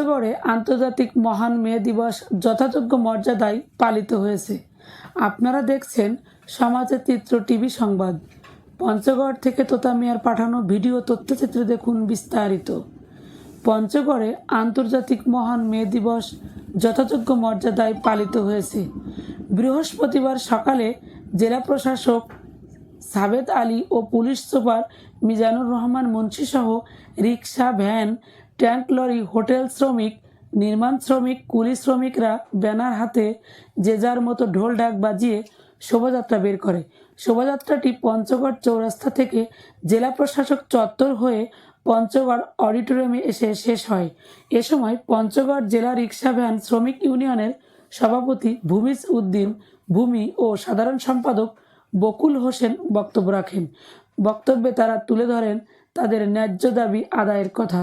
পঞ্চগড়ে আন্তর্জাতিক মহান মেয়ে দিবস যথাযোগ্য মর্যাদায় পালিত হয়েছে। আপনারা দেখছেন সমাজের চিত্র টিভি সংবাদ। পঞ্চগড় থেকে তোতা মিয়ার পাঠানো ভিডিও তথ্যচিত্র দেখুন বিস্তারিত। পঞ্চগড়ে আন্তর্জাতিক মহান মে দিবস যথাযোগ্য মর্যাদায় পালিত হয়েছে। বৃহস্পতিবার সকালে জেলা প্রশাসক সাবেদ আলী ও police super Mizanur Rahman মুন্সিসহ rickshaw van tank lorry hotel শ্রমিক, নির্মাণ শ্রমিক, কুলি শ্রমিকরা ব্যানার হাতে যে যার মতো ঢোল ডাক বাজিয়ে শোভাযাত্রা বের করে। শোভাযাত্রাটি পঞ্চগড় চৌরাস্তা থেকে জেলা প্রশাসক চত্বর হয়ে পঞ্চগড় অডিটোরিয়ামে এসে শেষ হয়। এ সময় পঞ্চগড় জেলা রিক্সা ভ্যান শ্রমিক ইউনিয়নের সভাপতি ভূমিজ উদ্দিন, ভূমি ও সাধারণ সম্পাদক বকুল হোসেন বক্তব্য রাখেন। বক্তব্যে তারা তুলে ধরেন তাদের ন্যায্য দাবি আদায়ের কথা।